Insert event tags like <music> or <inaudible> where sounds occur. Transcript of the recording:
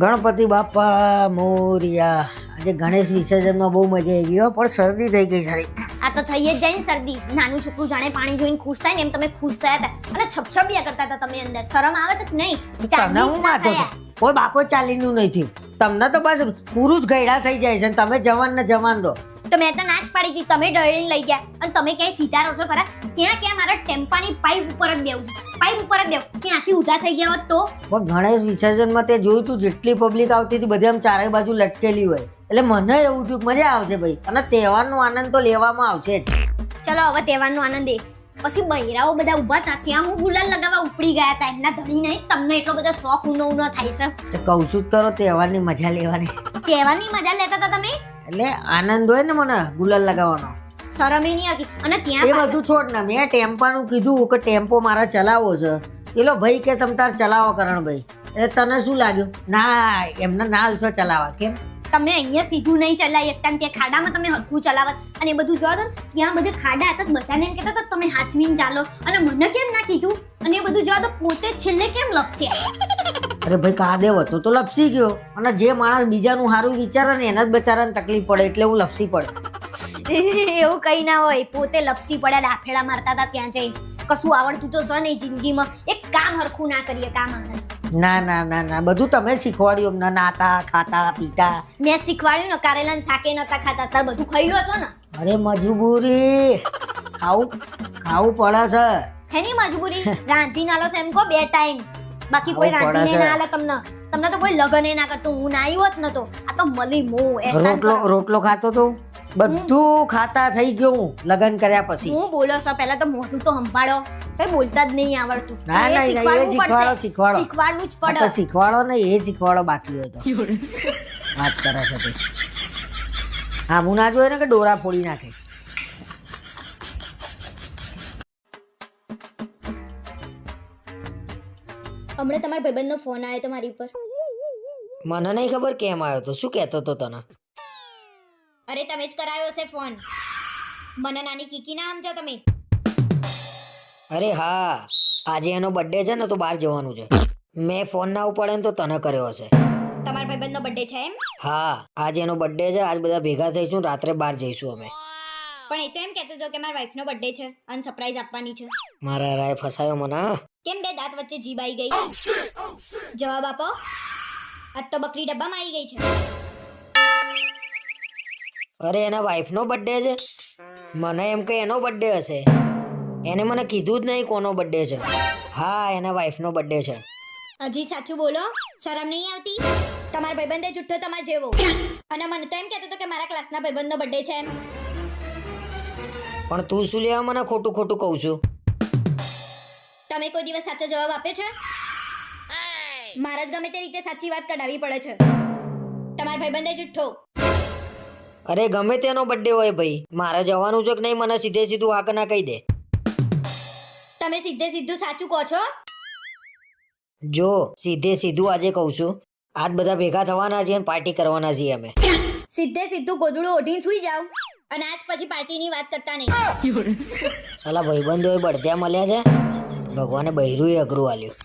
ગણપતિ બાપા મોરિયા. આજે ગણેશ વિસર્જનમાં બહુ મજા આવી ગઈ હો, પણ શરદી થઈ ગઈ સારી આ તો થઈ જ જાય ને શરદી. નાનું છોકરું જાણે પાણી જોઈને ખુશ થાય ને એમ તમે ખુશ થયા હતા. અને છપછપિયા કરતા હતા તમે અંદર. શરમ આવે છે કે નહીં? હું કોઈ બાપો ચાલીનું થયું. તમને તો બસ પુરુષ ગયડા થઈ જાય છે અને તમે જવાન ને જવાન રહો. તો મેં તો ના જ પાડી હતી. તમે ડળીને લઈ ગયા. અને તમે ક્યાંય સીધા રહો છો ખરા? ત્યાં ક્યાં મારા ટેમ્પાની પાઇપ ઉપર જ દેવું છે. પાઇપ ઉપર જ દેવું ત્યાંથી ઉધા થઈ ગયા હોત તો? પણ ગણેશ વિસર્જનમાં તે જોયું તું જેટલી પબ્લિક આવતી હતી બધી આમ ચારે બાજુ લટકેલી હોય. એટલે મને એવું થયું મજા આવશે ભાઈ. અને તહેવારનો આનંદ તો લેવામાં આવશે જ. ચલો હવે તહેવારનો આનંદ એ. પછી બૈરાઓ બધા ઊભા હતા. ત્યાં હું ગુલાલ લગાવવા ઉપડી ગયા હતા. એમના ધણી નહીં. તમને એટલો બધો શોખ ઉનો ઉનો થાય છે. તો જ કરો તહેવારની મજા લેવાની. તહેવારની મજા લેતા હતા તમે? એટલે આનંદ હોય ને મને ગુલાલ લગાવવાનો. શરમે નહીં હતી. અને ત્યાં એ બધું છોડ ને મેં ટેમ્પાનું કીધું કે ટેમ્પો મારા ચલાવો છે. પેલો ભાઈ કે તમ તાર ચલાવો કરણભાઈ એટલે તને શું લાગ્યું? ના એમને ના હાલશો ચલાવવા કેમ? તમે અહીંયા સીધું નહીં ચલાવી શકતા ત્યાં ખાડામાં તમે હરખું ચલાવત. અને એ બધું જોવા દો ત્યાં બધે ખાડા હતા બધાને એમ કહેતા હતા તમે હાચવીને ચાલો. અને મને કેમ ના કીધું? અને એ બધું જોવા દો પોતે છેલ્લે કેમ લપસે અરે ભાઈ કાદેવ હતો તો લપસી ગયો. અને જે માણસ બીજાનું સારું વિચારે ને એના જ બચારાને તકલીફ પડે એટલે હું લપસી પડે. <laughs> એવું કઈ ના હોય. પોતે લપસી પડ્યા ડાફેડા મારતા હતા ત્યાં જઈ કશું આવડતું તો છે નહીં જિંદગીમાં. એક કામ હરખું ના કરીએ કા માણસ? ના ના ના ના. બધું તમે શીખવાડ્યું. અમને નાતા ખાતા પીતા. મેં શીખવાડ્યું ને કારેલા શાકે નતા ખાતા. તાર બધું ખાઈ લો છો ને? અરે મજબૂરી. ખાવું ખાવું પડે છે. હેની મજબૂરી? રાંધી નાલો છે એમ કહો બે ટાઈમ. બાકી કોઈ રાંધીને ના આલે તમને. તમને તો કોઈ લગન ના કરતું. હું ના આવી હોત તો આ તો મલી મો રોટલો રોટલો ખાતો તો? બધું ખાતા થઈ ગયું લગન કર્યા પછી. હું બોલો છો પહેલા તો મોઢું તો સંભાળો. કઈ બોલતા જ નહીં આવડતું. ના, ના, ના, એ શીખવાડો, શીખવાડો. શીખવાડવું જ પડે તો શીખવાડો ને એ શીખવાડો બાકી હોય તો. <laughs> વાત કરે છે હા હું ના જોઈએ ને કે ડોરા ફોડી નાખે? હમણાં તમારા ભાઈબંધનો ફોન આવ્યો તો મારી ઉપર. મને નહીં ખબર કેમ આવ્યો તો. શું કહેતો તો તને? અરે તમે જ કરાયો હશે ફોન મને નાની કીકી ના સમજો તમે. અરે હા આજે એનો બર્થડે છે ને તો બહાર જવાનું છે. મેં ફોન ના ઉપાડે ને તો તને કર્યો હશે. તમારા ભાઈબંધનો બર્થડે છે એમ? હા આજે એનો બર્થડે છે આજ બધા ભેગા થઈશું રાત્રે બહાર જઈશું અમે. પણ એ તો એમ કહેતો હતો કે મારા વાઈફનો બર્થડે છે અને સરપ્રાઈઝ આપવાની છે. મારા રાય ફસાયો મને. કેમ બે દાંત વચ્ચે જીભ આવી ગઈ? જવાબ આપો. આજ તો બકરી ડબ્બામાં આવી ગઈ છે. અરે એના વાઈફનો બર્થડે છે? મને એમ કે એનો બર્થડે હશે. એને મને કીધું જ નહીં કોનો બર્થડે છે. હા એના વાઈફનો બર્થડે છે. હજી સાચું બોલો શરમ નહીં આવતી? તમારા ભાઈબંધે જુઠ્ઠો તમાર જેવો. અને મને તો એમ કહેતો હતો કે મારા ક્લાસના ભાઈબંધનો બર્થડે છે એમ. પણ તું શું લેવા મને ખોટું ખોટું કહું છું? તમે કોઈ દિવસ સાચો જવાબ આપ્યો છે? મારા જ ગમે તે રીતે સાચી વાત કઢાવી પડે છે. તમારા ભાઈબંધે જુઠ્ઠો. અરે ગમે તેનો બર્થડે હોય ભાઈ. મારે જવાનું છે કે નહીં મને સીધે સીધું હાક ના કહી દે. તમે સીધે સીધું સાચું કહો છો? જો સીધે સીધું આજે કહું છું. આજ બધા ભેગા થવાના છીએ અને પાર્ટી કરવાના છીએ અમે. સીધે સીધું ગોદડું ઓઢીને સુઈ જાવ અને આજ પછી પાર્ટીની વાત કરતા નહીં. સાલા ભાઈબંધોએ બળદ્યા મળ્યા છે. ભગવાને બૈરું અઘરું આલ્યું.